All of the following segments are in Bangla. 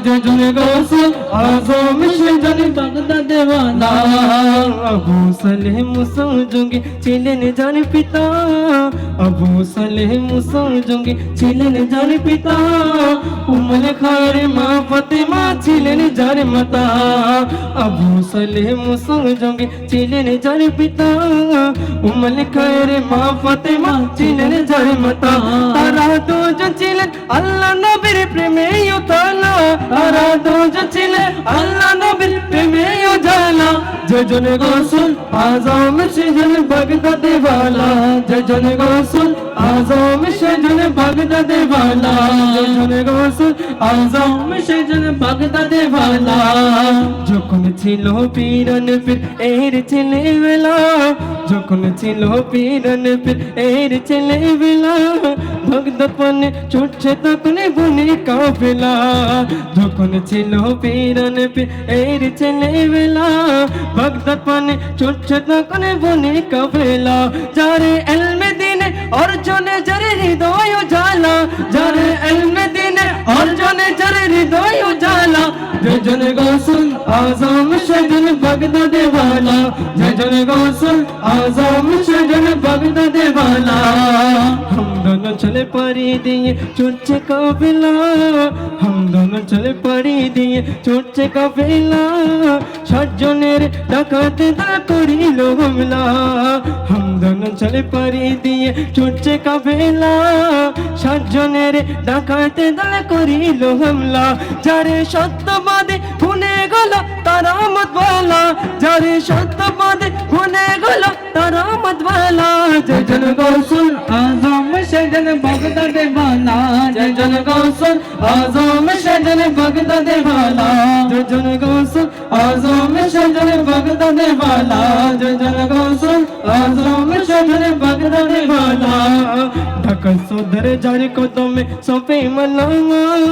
जुए गौसल आज़म शजन बगदा देवाना। अबूसल मुसम जुंगे चिलन जान पिता। अबूसल मुसम जुंगे चिलन जान पिता। उमल खार माँ फतेमा चिलन जान मता। अबूसल मुसम जुंगे चिलन जान पिता। উমল খায়ের মা ফাতেমা ছিলেন যার মাতা তারা দুজন ছিলেন আল্লাহ নবীর প্রেমে উতালা তারা দুজন ছিলেন আল্লাহ নবীর প্রেমে উজালা যেজন গোসল আজম সেজন বাগদাদে वाला যেজন গোসল আজম সেজন বাগদাদে ভালা যখন গোসল আজম সেজন বাগদাদে ভালা যখন ছিল পীরন পীর এর ছেলেবেলা। যখন ছিল পীরন পীর এর ছেলেবেলা। ভগদপনে ছুটছে তখন বনে কাফেলা। যখন ছিল পীরন পীর এর ছেলেবেলা। ভগদপনে ছুটছে তখন বনে কাফেলা। যারে এলম অর্জনে যারে হৃদয় জালা যারে এলমে দিনে অর্জনে যারে হৃদয় জালা যেজন গোসল আজম সেজন বাগদাদে वाला যেজন গোসল আজম সেজন বাগদাদে वाला हम दोनों चले परी दिए चुच्चे काफिला हम दोनों चले परी दिए চুটছে কাফেলা সাতজনের ডাকাতে দা করিল হামলা চন্দন চলে পারি দিয়ে ছুটছে কাবেলা। সাতজনের ডাকাতে দল করিল হামলা। যারে সত্যবাদে খুনে গেল, তারা মত বলা যারে সত্যবাদে খুনে গেল, তারা মত বলা জয় জন গৌসুল আজম, সেজন বাগদাদে বালা জয় জন গৌসুল আজম, সেজন বাগদাদে বালা জয় জন গৌসুল আজম, সেজন বাগদাদে বালা জয় জন গৌসুল আজম ঢাকা সদর যার কদমে সপে মালামাল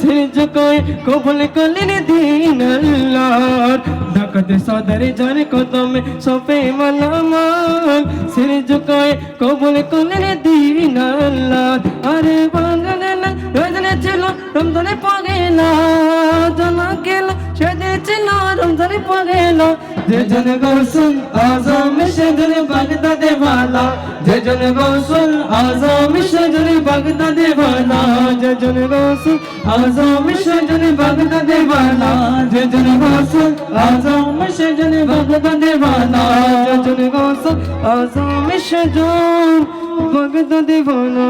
সে জগায় কবুল করলেন দিন আল্লাহর। ঢাকাতে সদর যার কদমে সপে মালামাল সে জগায় কবুল করলেন দিন আরে বাঙালে সেজেছিল রমজানে পাগেলা জানা গেলা সেজেছিল রমজানে পাগেলা যেজন গৌসুল আজম সেজন বাগদাদে বালা। যেজন গৌসুল আজম সেজন বাগদাদে বালা। যেজন গৌসুল আজম সেজন বাগদাদে বালা। যেজন গৌসুল আজম সেজন বাগদাদে বালা। যেজন গৌসুল আজম সেজন বাগদাদে বালা।